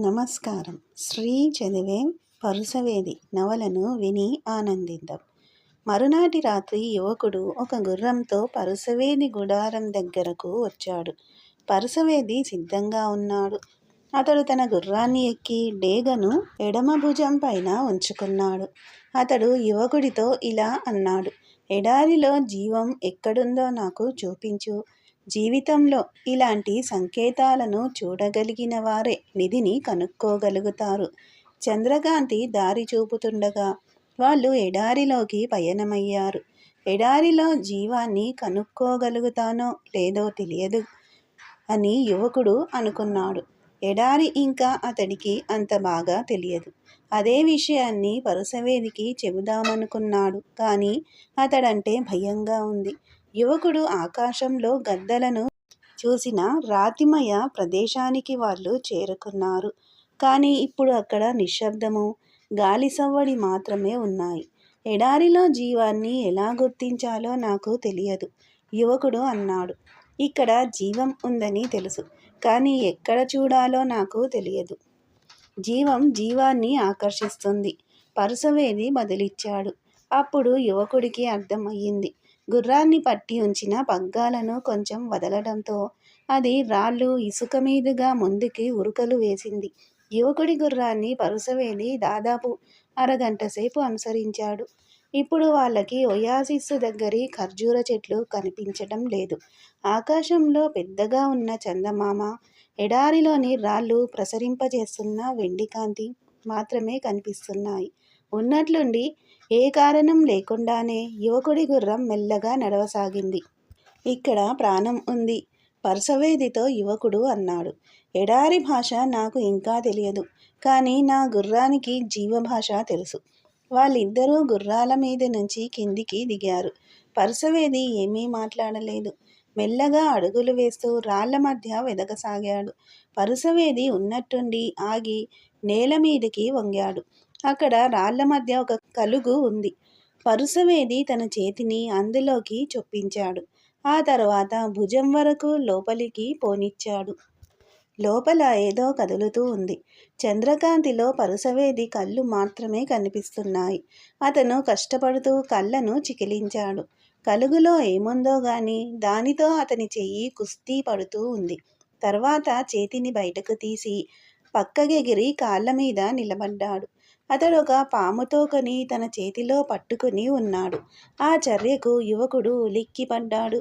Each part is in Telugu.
నమస్కారం. శ్రీ చదివే పరుసవేది నవలను విని ఆనందిద్దాం. మరునాటి రాత్రి యువకుడు ఒక గుర్రంతో పరుసవేది గుడారం దగ్గరకు వచ్చాడు. పరుసవేది సిద్ధంగా ఉన్నాడు. అతడు తన గుర్రాన్ని ఎక్కి డేగను ఎడమ భుజం పైన ఉంచుకున్నాడు. అతడు యువకుడితో ఇలా అన్నాడు ఎడారిలో జీవం ఎక్కడుందో నాకు చూపించు. జీవితంలో ఇలాంటి సంకేతాలను చూడగలిగిన వారే నిధిని కనుక్కోగలుగుతారు. చంద్రకాంతి దారి చూపుతుండగా వాళ్ళు ఎడారిలోకి పయనమయ్యారు. ఎడారిలో జీవాన్ని కనుక్కోగలుగుతానో లేదో తెలియదు అని యువకుడు అనుకున్నాడు. ఎడారి ఇంకా అతడికి అంత బాగా తెలియదు. అదే విషయాన్ని పరుసవేదికి చెబుదామనుకున్నాడు. కానీ అతడంటే భయంగా ఉంది. యువకుడు ఆకాశంలో గద్దలను చూసిన రాతిమయ ప్రదేశానికి వాళ్ళు చేరుకున్నారు. కానీ ఇప్పుడు అక్కడ నిశ్శబ్దము గాలి సవ్వడి మాత్రమే ఉన్నాయి. ఎడారిలో జీవాన్ని ఎలా గుర్తించాలో నాకు తెలియదు యువకుడు అన్నాడు. ఇక్కడ జీవం ఉందని తెలుసు కానీ ఎక్కడ చూడాలో నాకు తెలియదు. జీవం జీవాన్ని ఆకర్షిస్తుంది పరుసవేది బదిలిచ్చాడు. అప్పుడు యువకుడికి అర్థమయ్యింది గుర్రాన్ని పట్టి ఉంచిన పగ్గాలను కొంచెం వదలడంతో అది రాళ్ళు ఇసుక మీదుగా ముందుకి ఉరుకలు వేసింది. యువకుడి గుర్రాన్ని పరుసవేలి దాదాపు అరగంట సేపు అనుసరించాడు. ఇప్పుడు వాళ్ళకి ఒయాసిస్ దగ్గరి ఖర్జూర చెట్లు కనిపించటం లేదు. ఆకాశంలో పెద్దగా ఉన్న చందమామ ఎడారిలోని రాళ్ళు ప్రసరింపజేస్తున్న వెండికాంతి మాత్రమే కనిపిస్తున్నాయి. ఉన్నట్లుండి ఏ కారణం లేకుండానే యువకుడి గుర్రం మెల్లగా నడవసాగింది. ఇక్కడ ప్రాణం ఉంది. పరసవేదితో యువకుడు అన్నాడు. ఎడారి భాష నాకు ఇంకా తెలియదు. కానీ నా గుర్రానికి జీవభాష తెలుసు. వాళ్ళిద్దరూ గుర్రాల మీద నుంచి కిందికి దిగారు. పరసవేది ఏమీ మాట్లాడలేదు. మెల్లగా అడుగులు వేస్తూ రాళ్ళ మధ్య వెదకసాగాడు. పరుసవేది ఉన్నట్టుండి ఆగి నేల మీదకి వంగాడు. అక్కడ రాళ్ళ మధ్య ఒక కలుగు ఉంది. పరుసవేది తన చేతిని అందులోకి చొప్పించాడు. ఆ తర్వాత భుజం వరకు లోపలికి పోనిచ్చాడు. లోపల ఏదో కదులుతూ ఉంది. చంద్రకాంతిలో పరుసవేది కళ్ళు మాత్రమే కనిపిస్తున్నాయి. అతను కష్టపడుతూ కళ్ళను చికిలించాడు. కలుగులో ఏముందో గాని దానితో అతని చెయ్యి కుస్తీ పడుతూ ఉంది. తర్వాత చేతిని బయటకు తీసి పక్కగెగిరి కాళ్ళ మీద నిలబడ్డాడు. అతడొక పాముతోకని తన చేతిలో పట్టుకుని ఉన్నాడు. ఆ చర్యకు యువకుడు ఉలిక్కిపడ్డాడు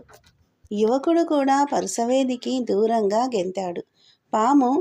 యువకుడు కూడా పరుసవేదికి దూరంగా గెంతాడు. పాము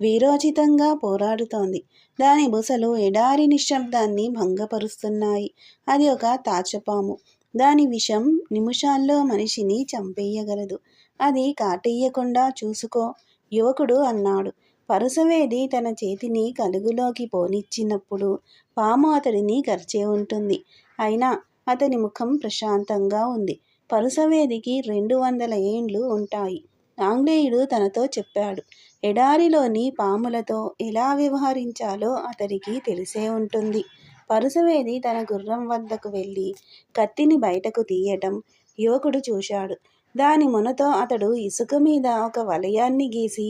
వీరోచితంగా పోరాడుతోంది. దాని బుసలు ఎడారి నిశ్శబ్దాన్ని భంగపరుస్తున్నాయి. అది ఒక తాచపాము. దాని విషం నిమిషాల్లో మనిషిని చంపేయగలదు. అది కాటేయకుండా చూసుకో యువకుడు అన్నాడు. పరుసవేది తన చేతిని కలుగులోకి పోనిచ్చినప్పుడు పాము అతడిని గరిచే ఉంటుంది. అయినా అతని ముఖం ప్రశాంతంగా ఉంది. పరుసవేదికి రెండు వందల ఏండ్లు ఉంటాయి. ఆంగ్లేయుడు తనతో చెప్పాడు ఎడారిలోని పాములతో ఎలా వ్యవహరించాలో అతడికి తెలిసే ఉంటుంది. పరుసవేది తన గుర్రం వద్దకు వెళ్ళి కత్తిని బయటకు తీయటం యువకుడు చూశాడు. దాని మొనతో అతడు ఇసుక మీద ఒక వలయాన్ని గీసి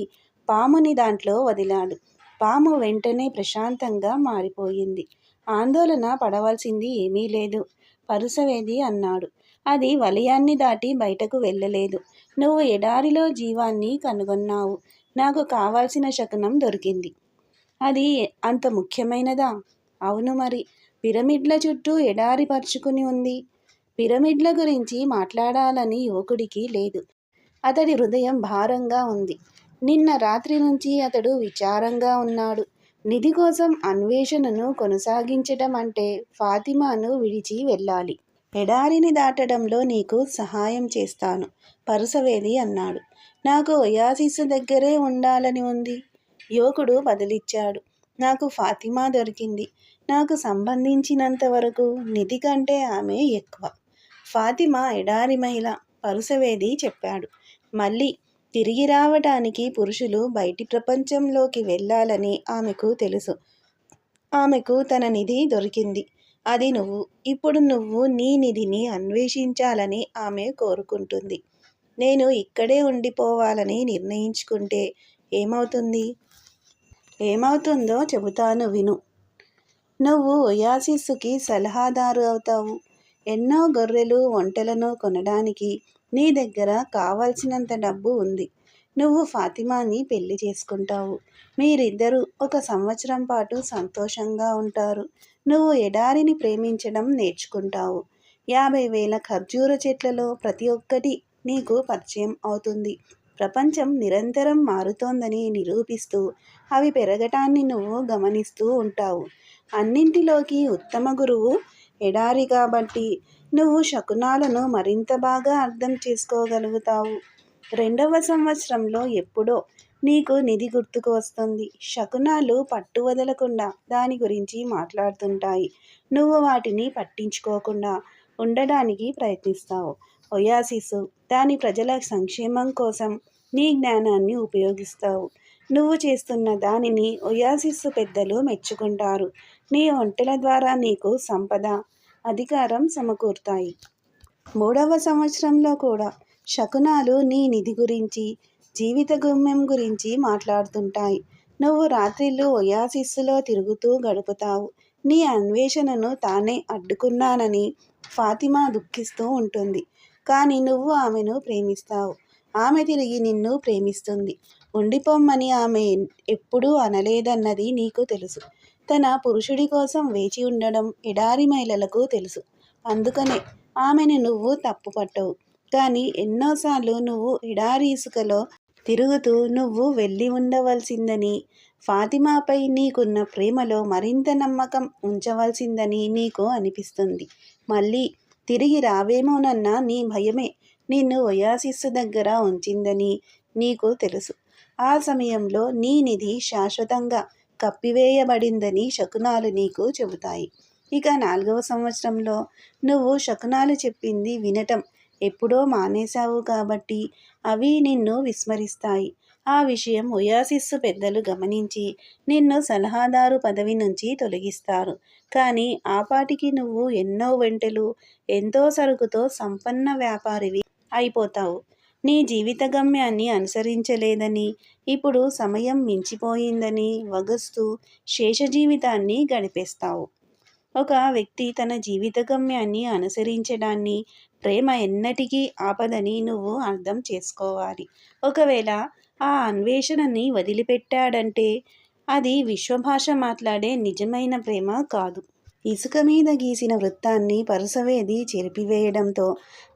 పాముని దాంట్లో వదిలాడు. పాము వెంటనే ప్రశాంతంగా మారిపోయింది. ఆందోళన పడవలసింది ఏమీ లేదు. పరుసవేది అన్నాడు. అది వలయాన్ని దాటి బయటకు వెళ్ళలేదు. నువ్వు ఎడారిలో జీవాన్ని కనుగొన్నావు. నాకు కావాల్సిన శకునం దొరికింది. అది అంత ముఖ్యమైనదా? అవును మరి. పిరమిడ్ల చుట్టూ ఎడారి పరుచుకుని ఉంది. పిరమిడ్ల గురించి మాట్లాడాలని యువకుడికి లేదు. అతడి హృదయం భారంగా ఉంది. నిన్న రాత్రి నుంచి అతడు విచారంగా ఉన్నాడు. నిధి కోసం అన్వేషణను కొనసాగించడం అంటే ఫాతిమాను విడిచి వెళ్ళాలి. ఎడారిని దాటడంలో నీకు సహాయం చేస్తాను పరుసవేది అన్నాడు. నాకు ఒయాసిస్ దగ్గరే ఉండాలని ఉంది. యువకుడు బదిలిచ్చాడు. నాకు ఫాతిమా దొరికింది. నాకు సంబంధించినంత వరకు నిధి కంటే ఆమె ఎక్కువ. ఫాతిమా ఎడారి మహిళ పరుసవేది చెప్పాడు. మళ్ళీ తిరిగి రావటానికి పురుషులు బయటి ప్రపంచంలోకి వెళ్ళాలని ఆమెకు తెలుసు. ఆమెకు తన నిధి దొరికింది. అది నువ్వు. ఇప్పుడు నువ్వు నీ నిధిని అన్వేషించాలని ఆమె కోరుకుంటుంది. నేను ఇక్కడే ఉండిపోవాలని నిర్ణయించుకుంటే ఏమవుతుంది? ఏమవుతుందో చెబుతాను విను. నువ్వు ఒయాసిస్సుకి సలహాదారు అవుతావు. ఎన్నో గొర్రెలు ఒంటెలను కొనడానికి నీ దగ్గర కావలసినంత డబ్బు ఉంది. నువ్వు ఫాతిమాని పెళ్ళి చేసుకుంటావు. మీరిద్దరూ ఒక సంవత్సరం పాటు సంతోషంగా ఉంటారు. నువ్వు ఎడారిని ప్రేమించడం నేర్చుకుంటావు. యాభై వేల ఖర్జూర చెట్లలో ప్రతి ఒక్కటి నీకు పరిచయం అవుతుంది. ప్రపంచం నిరంతరం మారుతోందని నిరూపిస్తూ అవి పెరగటాన్ని నువ్వు గమనిస్తూ ఉంటావు. అన్నింటిలోకి ఉత్తమ గురువు ఎడారి కాబట్టి నువ్వు శకునాలను మరింత బాగా అర్థం చేసుకోగలుగుతావు. రెండవ సంవత్సరంలో ఎప్పుడో నీకు నిధి గుర్తుకు వస్తుంది. శకునాలు పట్టు వదలకుండా దాని గురించి మాట్లాడుతుంటాయి. నువ్వు వాటిని పట్టించుకోకుండా ఉండడానికి ప్రయత్నిస్తావు. ఒయాసిస్ దాని ప్రజల సంక్షేమం కోసం నీ జ్ఞానాన్ని ఉపయోగిస్తావు. నువ్వు చేస్తున్న దానిని ఒయాసిస్ పెద్దలు మెచ్చుకుంటారు. నీ వంటల ద్వారా నీకు సంపద అధికారం సమకూరుతాయి. మూడవ సంవత్సరంలో కూడా శకునాలు నీ నిధి గురించి జీవిత గమ్యం గురించి మాట్లాడుతుంటాయి. నువ్వు రాత్రిళ్ళు ఒయాసిస్సులో తిరుగుతూ గడుపుతావు. నీ అన్వేషణను తానే అడ్డుకున్నానని ఫాతిమా దుఃఖిస్తూ ఉంటుంది. కానీ నువ్వు ఆమెను ప్రేమిస్తావు. ఆమె తిరిగి నిన్ను ప్రేమిస్తుంది. ఉండిపోమ్మని ఆమె ఎప్పుడూ అనలేదన్నది నీకు తెలుసు. తన పురుషుడి కోసం వేచి ఉండడం ఎడారి మహిళలకు తెలుసు. అందుకనే ఆమెను నువ్వు తప్పుపట్టవు కానీ ఎన్నోసార్లు నువ్వు ఎడారి ఇసుకలో తిరుగుతూ నువ్వు వెళ్ళి ఉండవలసిందని ఫాతిమాపై నీకున్న ప్రేమలో మరింత నమ్మకం ఉంచవలసిందని నీకు అనిపిస్తుంది. మళ్ళీ తిరిగి రావేమోనన్న నీ భయమే నిన్ను ఒయాసిస్సు దగ్గర ఉంచిందని నీకు తెలుసు. ఆ సమయంలో నీ నిధి శాశ్వతంగా కప్పివేయబడిందని శకునాలు నీకు చెబుతాయి. ఇక నాలుగవ సంవత్సరంలో నువ్వు శకునాలు చెప్పింది వినటం ఎప్పుడో మానేశావు కాబట్టి అవి నిన్ను విస్మరిస్తాయి. ఆ విషయం ఒయాసిస్సు పెద్దలు గమనించి నిన్ను సలహాదారు పదవి నుంచి తొలగిస్తారు. కానీ ఆపాటికి నువ్వు ఎన్నో వెంటలు ఎంతో సరుకుతో సంపన్న వ్యాపారివి అయిపోతావు. నీ జీవిత గమ్యాన్ని అనుసరించలేదని ఇప్పుడు సమయం మించిపోయిందని వగస్తూ శేష జీవితాన్ని గడిపేస్తావు. ఒక వ్యక్తి తన జీవిత గమ్యాన్ని అనుసరించడాన్ని ప్రేమ ఎన్నటికీ ఆపదని నువ్వు అర్థం చేసుకోవాలి. ఒకవేళ ఆ అన్వేషణని వదిలిపెట్టాడంటే అది విశ్వభాష మాట్లాడే నిజమైన ప్రేమ కాదు. ఇసుక మీద గీసిన వృత్తాన్ని పరుసవేది చెరిపివేయడంతో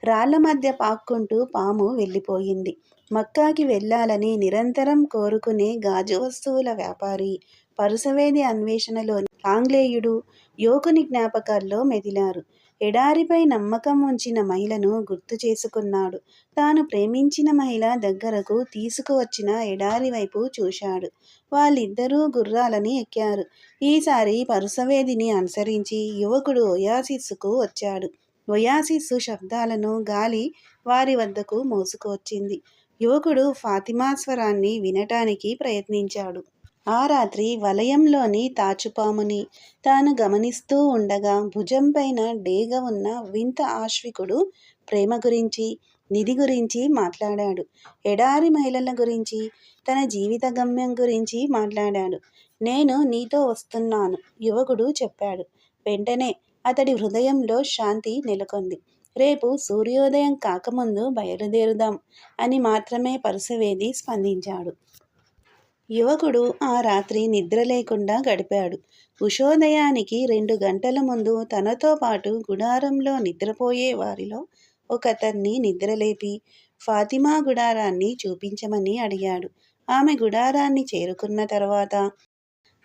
రాళ్ళ మధ్య పాక్కుంటూ పాము వెళ్ళిపోయింది. మక్కాకి వెళ్ళాలని నిరంతరం కోరుకునే గాజు వస్తువుల వ్యాపారి పరుసవేది అన్వేషణలోని ఆంగ్లేయుడు యువకుని జ్ఞాపకాల్లో మెదిలారు. ఎడారిపై నమ్మకం ఉంచిన మహిళను గుర్తు చేసుకున్నాడు. తాను ప్రేమించిన మహిళ దగ్గరకు తీసుకువచ్చిన ఎడారి వైపు చూశాడు. వాళ్ళిద్దరూ గుర్రాలని ఎక్కారు. ఈసారి పరుసవేదిని అనుసరించి యువకుడు ఒయాసిస్సుకు వచ్చాడు. ఒయాసిస్సు శబ్దాలను గాలి వారి వద్దకు మోసుకువచ్చింది. యువకుడు ఫాతిమా స్వరాన్ని వినటానికి ప్రయత్నించాడు. ఆ రాత్రి వలయంలోని తాచుపాముని తాను గమనిస్తూ ఉండగా భుజంపైన డేగ ఉన్న వింత ఆశ్వికుడు ప్రేమ గురించి నిధి గురించి మాట్లాడాడు. ఎడారి మహిళల గురించి తన జీవిత గమ్యం గురించి మాట్లాడాడు. నేను నీతో వస్తున్నాను యువకుడు చెప్పాడు. వెంటనే అతడి హృదయంలో శాంతి నెలకొంది. రేపు సూర్యోదయం కాకముందు బయలుదేరుదాం అని మాత్రమే పరుసవేది స్పందించాడు. యువకుడు ఆ రాత్రి నిద్ర లేకుండా గడిపాడు. ఉషోదయానికి రెండు గంటల ముందు తనతో పాటు గుడారంలో నిద్రపోయే వారిలో ఒకతన్ని నిద్రలేపి ఫాతిమా గుడారాన్ని చూపించమని అడిగాడు. ఆమె గుడారాన్ని చేరుకున్న తర్వాత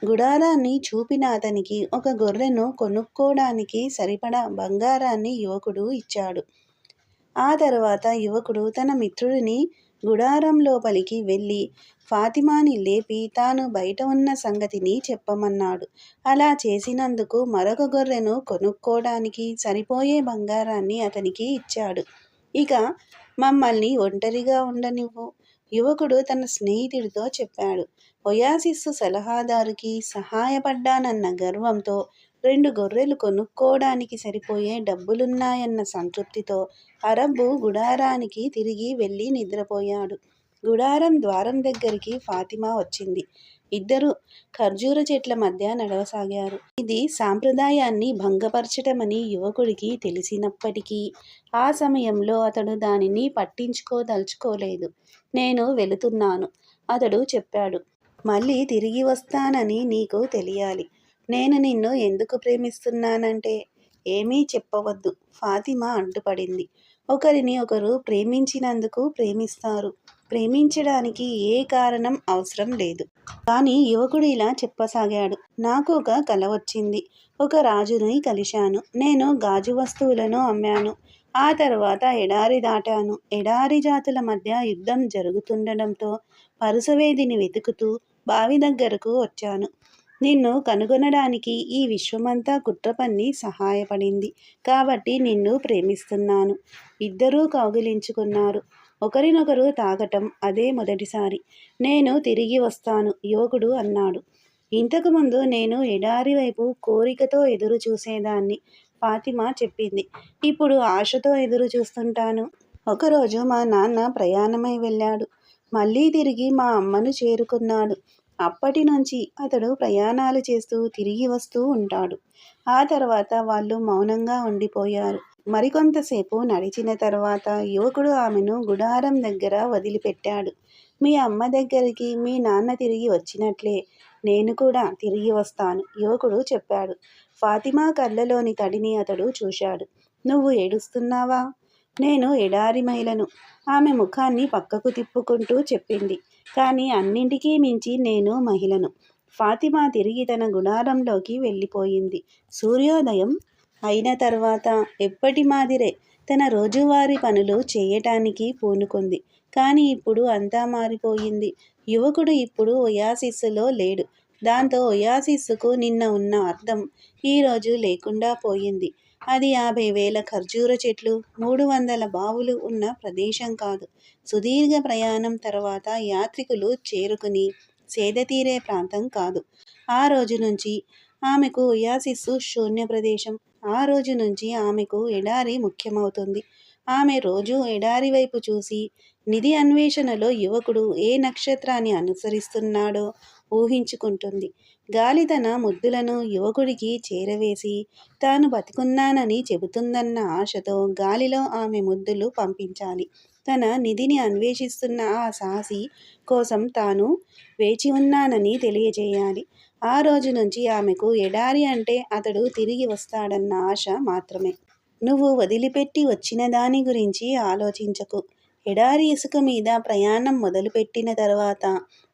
గుడారాన్ని చూపిన అతనికి ఒక గొర్రెను కొనుక్కోవడానికి సరిపడా బంగారాన్ని యువకుడు ఇచ్చాడు. ఆ తర్వాత యువకుడు తన మిత్రుడిని గుడారం లోపలికి వెళ్ళి ఫాతిమాని లేపి తాను బయట ఉన్న సంగతిని చెప్పమన్నాడు. అలా చేసినందుకు మరొక గొర్రెను కొనుక్కోవడానికి సరిపోయే బంగారాన్ని అతనికి ఇచ్చాడు. ఇక మమ్మల్ని ఒంటరిగా ఉండనివ్వు. యువకుడు తన స్నేహితుడితో చెప్పాడు. ఒయాసిస్సు సలహాదారుకి సహాయపడ్డానన్న గర్వంతో రెండు గొర్రెలు కొనుక్కోవడానికి సరిపోయే డబ్బులున్నాయన్న సంతృప్తితో అరబ్బు గుడారానికి తిరిగి వెళ్ళి నిద్రపోయాడు. గుడారం ద్వారం దగ్గరికి ఫాతిమా వచ్చింది. ఇద్దరు ఖర్జూర చెట్ల మధ్య నడవసాగారు. ఇది సాంప్రదాయాన్ని భంగపరచటమని యువకుడికి తెలిసినప్పటికీ ఆ సమయంలో అతడు దానిని పట్టించుకోదలుచుకోలేదు. నేను వెళుతున్నాను అతడు చెప్పాడు. మళ్ళీ తిరిగి వస్తానని నీకు తెలియాలి. నేను నిన్ను ఎందుకు ప్రేమిస్తున్నానంటే ఏమీ చెప్పవద్దు ఫాతిమా అడ్డుపడింది ఒకరిని ఒకరు ప్రేమించినందుకు ప్రేమిస్తారు. ప్రేమించడానికి ఏ కారణం అవసరం లేదు. కానీ యువకుడు ఇలా చెప్పసాగాడు. నాకు ఒక కల వచ్చింది. ఒక రాజుని కలిశాను. నేను గాజు వస్తువులను అమ్మాను. ఆ తర్వాత ఎడారి దాటాను. ఎడారి జాతుల మధ్య యుద్ధం జరుగుతుండడంతో పరుసవేదిని వెతుకుతూ బావి దగ్గరకు వచ్చాను. నిన్ను కనుగొనడానికి ఈ విశ్వమంతా కుట్రపన్ని సహాయపడింది. కాబట్టి నిన్ను ప్రేమిస్తున్నాను. ఇద్దరూ కౌగిలించుకున్నారు. ఒకరినొకరు తాగటం అదే మొదటిసారి. నేను తిరిగి వస్తాను యువకుడు అన్నాడు. ఇంతకుముందు నేను ఎడారి వైపు కోరికతో ఎదురు చూసేదాన్ని ఫాతిమా చెప్పింది. ఇప్పుడు ఆశతో ఎదురు చూస్తుంటాను. ఒకరోజు మా నాన్న ప్రయాణమై వెళ్ళాడు. మళ్ళీ తిరిగి మా అమ్మను చేరుకున్నాడు. అప్పటి నుంచి అతడు ప్రయాణాలు చేస్తూ తిరిగి వస్తూ ఉంటాడు. ఆ తర్వాత వాళ్ళు మౌనంగా ఉండిపోయారు. మరికొంతసేపు నడిచిన తర్వాత యువకుడు ఆమెను గుడారం దగ్గర వదిలిపెట్టాడు. మీ అమ్మ దగ్గరికి మీ నాన్న తిరిగి వచ్చినట్లే. నేను కూడా తిరిగి వస్తాను యువకుడు చెప్పాడు. ఫాతిమా కళ్ళలోని తడిని అతడు చూశాడు. నువ్వు ఏడుస్తున్నావా? నేను ఎడారి మహిళను ఆమె ముఖాన్ని పక్కకు తిప్పుకుంటూ చెప్పింది. కానీ అన్నింటికీ మించి నేను మహిళను. ఫాతిమా తిరిగి తన గుడారంలోకి వెళ్ళిపోయింది. సూర్యోదయం అయిన తర్వాత ఎప్పటి మాదిరే తన రోజువారీ పనులు చేయటానికి పూనుకుంది. కానీ ఇప్పుడు అంతా మారిపోయింది. యువకుడు ఇప్పుడు ఒయాసిస్సులో లేడు. దాంతో ఒయాసిస్సుకు నిన్న ఉన్న అర్థం ఈరోజు లేకుండా పోయింది. అది యాభై వేల ఖర్జూర చెట్లు మూడు వందల బావులు ఉన్న ప్రదేశం కాదు. సుదీర్ఘ ప్రయాణం తర్వాత యాత్రికులు చేరుకుని సేదతీరే ప్రాంతం కాదు. ఆ రోజు నుంచి ఆమెకు ఒయాసిస్సు శూన్య ప్రదేశం ఆ రోజు నుంచి ఆమెకు ఎడారి ముఖ్యమవుతుంది. ఆమె రోజు ఎడారి వైపు చూసి నిధి అన్వేషణలో యువకుడు ఏ నక్షత్రాన్ని అనుసరిస్తున్నాడో ఊహించుకుంటుంది. గాలి తన ముద్దులను యువకుడికి చేరవేసి తాను బతికున్నానని చెబుతుందన్న ఆశతో గాలిలో ఆమె ముద్దులు పంపించాలి. తన నిధిని అన్వేషిస్తున్న ఆ సాహసి కోసం తాను వేచి ఉన్నానని తెలియజేయాలి. ఆ రోజు నుంచి ఆమెకు ఎడారి అంటే అతడు తిరిగి వస్తాడన్న ఆశ మాత్రమే. నువ్వు వదిలిపెట్టి వచ్చిన దాని గురించి ఆలోచించకు. ఎడారి ఇసుక మీద ప్రయాణం మొదలుపెట్టిన తర్వాత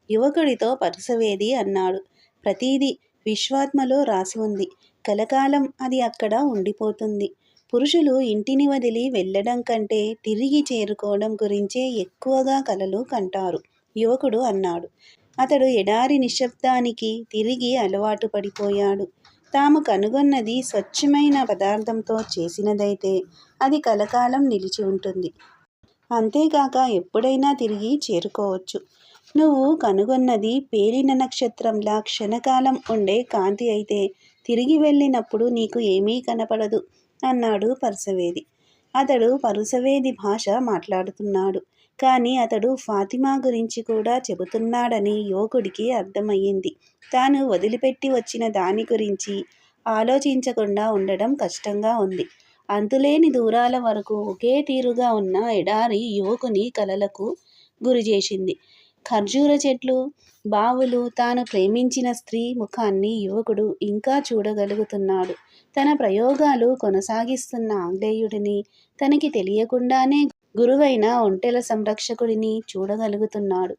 యువకుడితో పరుసవేది అన్నాడు. ప్రతీది విశ్వాత్మలో రాసి ఉంది. కలకాలం అది అక్కడ ఉండిపోతుంది. పురుషులు ఇంటిని వదిలి వెళ్ళడం కంటే తిరిగి చేరుకోవడం గురించే ఎక్కువగా కలలు కంటారు. యువకుడు అన్నాడు. అతడు ఎడారి నిశ్శబ్దానికి తిరిగి అలవాటు పడిపోయాడు. తాము కనుగొన్నది స్వచ్ఛమైన పదార్థంతో చేసినదైతే అది కలకాలం నిలిచి ఉంటుంది. అంతేకాక ఎప్పుడైనా తిరిగి చేరుకోవచ్చు. నువ్వు కనుగొన్నది పేలిన నక్షత్రంలా క్షణకాలం ఉండే కాంతి అయితే తిరిగి వెళ్ళినప్పుడు నీకు ఏమీ కనపడదు అన్నాడు పరుసవేది. అతడు పరుసవేది భాష మాట్లాడుతున్నాడు. కానీ అతడు ఫాతిమా గురించి కూడా చెబుతున్నాడని యువకుడికి అర్థమయ్యింది. తాను వదిలిపెట్టి వచ్చిన దాని గురించి ఆలోచించకుండా ఉండడం కష్టంగా ఉంది. అంతులేని దూరాల వరకు ఒకే తీరుగా ఉన్న ఎడారి యువకుని కలలకు గురిచేసింది. ఖర్జూర చెట్లు బావులు తాను ప్రేమించిన స్త్రీ ముఖాన్ని యువకుడు ఇంకా చూడగలుగుతున్నాడు. తన ప్రయోగాలు కొనసాగిస్తున్న ఆంగ్లేయుడిని తనకి తెలియకుండానే గురువైన ఒంటెల సంరక్షకుడిని చూడగలుగుతున్నాడు.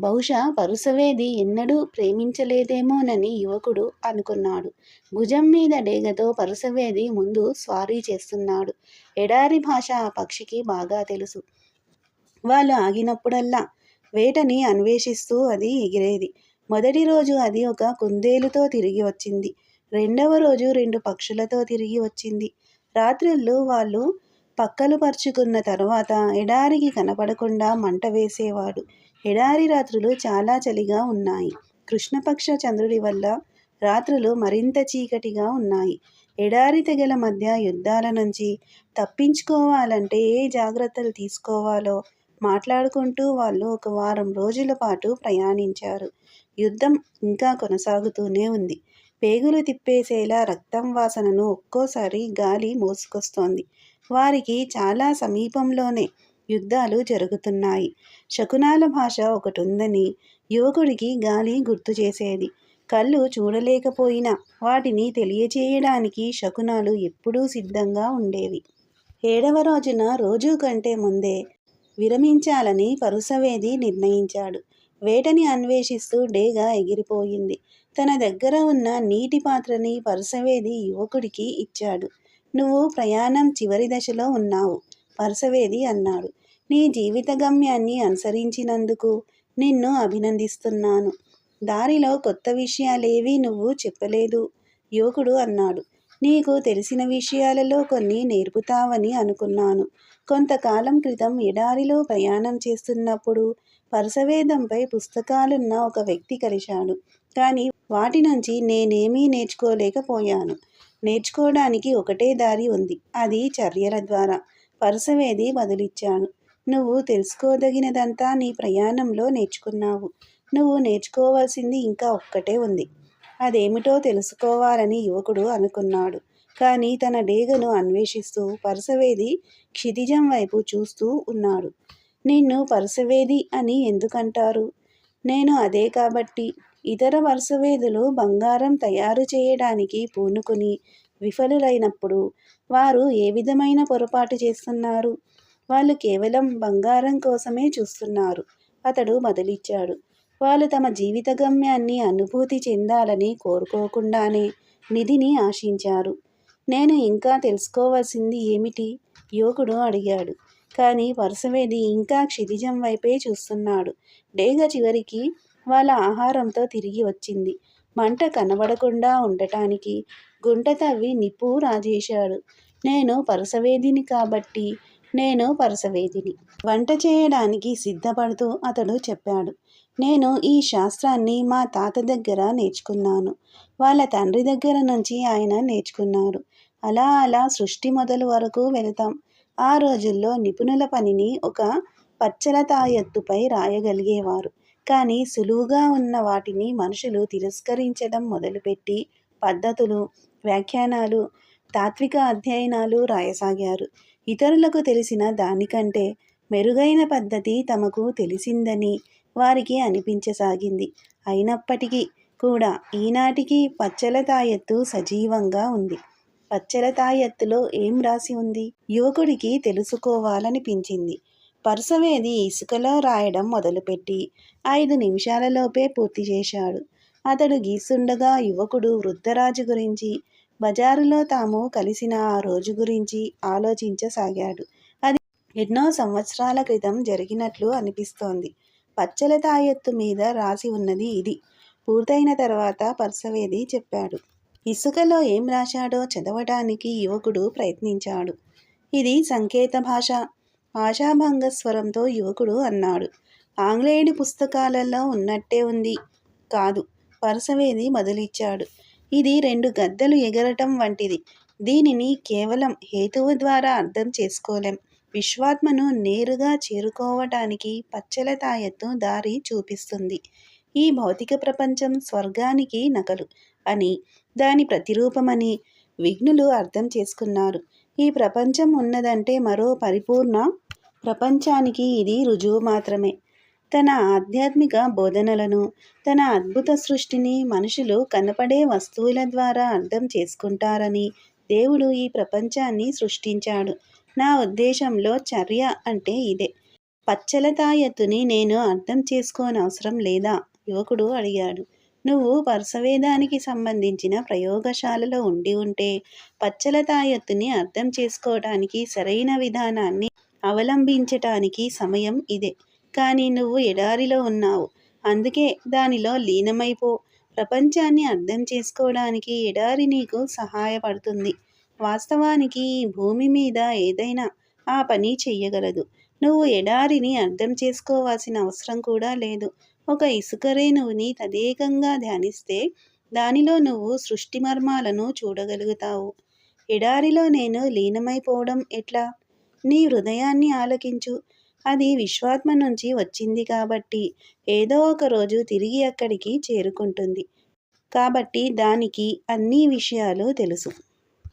బహుశా పరుసవేది ఎన్నడూ ప్రేమించలేదేమోనని యువకుడు అనుకున్నాడు. భుజం మీద డేగతో పరుసవేది ముందు స్వారీ చేస్తున్నాడు. ఎడారి భాష ఆ పక్షికి బాగా తెలుసు. వాళ్ళు ఆగినప్పుడల్లా వేటని అన్వేషిస్తూ అది ఎగిరేది. మొదటి రోజు అది ఒక కుందేలుతో తిరిగి వచ్చింది. రెండవ రోజు రెండు పక్షులతో తిరిగి వచ్చింది. రాత్రుల్లో వాళ్ళు పక్కలు పరుచుకున్న తర్వాత ఎడారికి కనపడకుండా మంట వేసేవాడు. ఎడారి రాత్రులు చాలా చలిగా ఉన్నాయి. కృష్ణపక్ష చంద్రుడి వల్ల రాత్రులు మరింత చీకటిగా ఉన్నాయి. ఎడారి తెగల మధ్య యుద్ధాల నుంచి తప్పించుకోవాలంటే ఏ జాగ్రత్తలు తీసుకోవాలో మాట్లాడుకుంటూ వాళ్ళు ఒక వారం రోజుల పాటు ప్రయాణించారు. యుద్ధం ఇంకా కొనసాగుతూనే ఉంది. పేగులు తిప్పేసేలా రక్తం వాసనను ఒక్కోసారి గాలి మోసుకొస్తోంది. వారికి చాలా సమీపంలోనే యుద్ధాలు జరుగుతున్నాయి. శకునాల భాష ఒకటి ఉందని యువకుడికి గాలి గుర్తు చేసేది. కళ్ళు చూడలేకపోయినా వాటిని తెలియచేయడానికి శకునాలు ఎప్పుడూ సిద్ధంగా ఉండేవి. ఏడవ రోజున రోజు కంటే ముందే విరమించాలని పరుసవేది నిర్ణయించాడు. వేటని అన్వేషిస్తూ డేగా ఎగిరిపోయింది. తన దగ్గర ఉన్న నీటి పాత్రని పరుసవేది యువకుడికి ఇచ్చాడు. నువ్వు ప్రయాణం చివరి దశలో ఉన్నావు పరసవేది అన్నాడు. నీ జీవిత గమ్యాన్ని అనుసరించినందుకు నిన్ను అభినందిస్తున్నాను. దారిలో కొత్త విషయాలేవీ నువ్వు చెప్పలేదు యువకుడు అన్నాడు. నీకు తెలిసిన విషయాలలో కొన్ని నేర్పుతావని అనుకున్నాను. కొంతకాలం క్రితం ఎడారిలో ప్రయాణం చేస్తున్నప్పుడు పరసవేదంపై పుస్తకాలున్న ఒక వ్యక్తి కలిశాడు. కానీ వాటి నుంచి నేనేమీ నేర్చుకోలేకపోయాను. నేర్చుకోవడానికి ఒకటే దారి ఉంది. అది చర్యల ద్వారా. పరసవేది బదులిచ్చాను. నువ్వు తెలుసుకోదగినదంతా నీ ప్రయాణంలో నేర్చుకున్నావు. నువ్వు నేర్చుకోవాల్సింది ఇంకా ఒక్కటే ఉంది. అదేమిటో తెలుసుకోవాలని యువకుడు అనుకున్నాడు. కానీ తన డేగను అన్వేషిస్తూ పరసవేది క్షితిజం వైపు చూస్తూ ఉన్నాడు. నిన్ను పరసవేది అని ఎందుకంటారు? నేను అదే కాబట్టి. ఇతర వరుసవేదులు బంగారం తయారు చేయడానికి పూనుకుని విఫలులైనప్పుడు వారు ఏ విధమైన పొరపాటు చేస్తున్నారు? వాళ్ళు కేవలం బంగారం కోసమే చూస్తున్నారు. అతడు బదిలిచ్చాడు. వాళ్ళు తమ జీవిత గమ్యాన్ని అనుభూతి చెందాలని కోరుకోకుండానే నిధిని ఆశించారు. నేను ఇంకా తెలుసుకోవాల్సింది ఏమిటి? యువకుడు అడిగాడు. కానీ వరుసవేది ఇంకా క్షితిజం వైపే చూస్తున్నాడు. డేగ చివరికి వాళ్ళ ఆహారంతో తిరిగి వచ్చింది. మంట కనబడకుండా ఉండటానికి గుంట తవ్వి నిప్పు రాజేశాడు. నేను పరసవేదిని కాబట్టి నేను పరసవేదిని. వంట చేయడానికి సిద్ధపడుతూ అతడు చెప్పాడు. నేను ఈ శాస్త్రాన్ని మా తాత దగ్గర నేర్చుకున్నాను. వాళ్ళ తండ్రి దగ్గర నుంచి ఆయన నేర్చుకున్నారు. అలా అలా సృష్టి మొదలు వరకు వెళతాం. ఆ రోజుల్లో నిపుణుల పనిని ఒక పచ్చల తాయెత్తుపై రాయగలిగేవారు. కానీ సులువుగా ఉన్న వాటిని మనుషులు తిరస్కరించడం మొదలుపెట్టి పద్ధతులు వ్యాఖ్యానాలు తాత్విక అధ్యయనాలు రాయసాగారు. ఇతరులకు తెలిసిన దానికంటే మెరుగైన పద్ధతి తమకు తెలిసిందని వారికి అనిపించసాగింది. అయినప్పటికీ కూడా ఈనాటికి పచ్చల తాయెత్తు సజీవంగా ఉంది. పచ్చల తాయెత్తులో ఏం రాసి ఉంది? యువకుడికి తెలుసుకోవాలనిపించింది. పరుసవేది ఇసుకలో రాయడం మొదలుపెట్టి ఐదు నిమిషాలలోపే పూర్తి చేశాడు. అతడు గీస్తుండగా యువకుడు వృద్ధరాజు గురించి బజారులో తాము కలిసిన ఆ రోజు గురించి ఆలోచించసాగాడు. అది ఎన్నో సంవత్సరాల క్రితం జరిగినట్లు అనిపిస్తోంది. పచ్చల తాయెత్తు మీద రాసి ఉన్నది ఇది. పూర్తయిన తర్వాత పర్సవేది చెప్పాడు. ఇసుకలో ఏం రాశాడో చదవటానికి యువకుడు ప్రయత్నించాడు. ఇది సంకేత భాష. ఆశాభంగ స్వరంతో యువకుడు అన్నాడు. ఆంగ్లేయుడి పుస్తకాలలో ఉన్నట్టే ఉంది. కాదు పరసవేది బదులిచ్చాడు. ఇది రెండు గద్దలు ఎగరటం వంటిది. దీనిని కేవలం హేతువు ద్వారా అర్థం చేసుకోలేం. విశ్వాత్మను నేరుగా చేరుకోవటానికి పచ్చల తాయెత్తు దారి చూపిస్తుంది. ఈ భౌతిక ప్రపంచం స్వర్గానికి నకలు అని దాని ప్రతిరూపమని విఘ్నులు అర్థం చేసుకున్నారు. ఈ ప్రపంచం ఉన్నదంటే మరో పరిపూర్ణ ప్రపంచానికి ఇది రుజువు మాత్రమే. తన ఆధ్యాత్మిక బోధనలను తన అద్భుత సృష్టిని మనుషులు కనపడే వస్తువుల ద్వారా అర్థం చేసుకుంటారని దేవుడు ఈ ప్రపంచాన్ని సృష్టించాడు. నా ఉద్దేశంలో చర్య అంటే ఇదే. పచ్చల తాయెత్తుని నేను అర్థం చేసుకోనవసరం లేదా? యువకుడు అడిగాడు. నువ్వు పరసవేదానికి సంబంధించిన ప్రయోగశాలలో ఉండి ఉంటే పచ్చల తాయెత్తుని అర్థం చేసుకోవటానికి సరైన విధానాన్ని అవలంబించటానికి సమయం ఇదే. కానీ నువ్వు ఎడారిలో ఉన్నావు. అందుకే దానిలో లీనమైపో. ప్రపంచాన్ని అర్థం చేసుకోవడానికి ఎడారి నీకు సహాయపడుతుంది. వాస్తవానికి భూమి మీద ఏదైనా ఆ పని చెయ్యగలదు. నువ్వు ఎడారిని అర్థం చేసుకోవాల్సిన అవసరం కూడా లేదు. ఒక ఇసుక రేణువుని తదేకంగా ధ్యానిస్తే దానిలో నువ్వు సృష్టి మర్మాలను చూడగలుగుతావు. ఎడారిలో నేను లీనమైపోవడం ఎట్లా? నీ హృదయాన్ని ఆలకించు. అది విశ్వాత్మ నుంచి వచ్చింది కాబట్టి ఏదో ఒక రోజు తిరిగి అక్కడికి చేరుకుంటుంది. కాబట్టి దానికి అన్ని విషయాలు తెలుసు.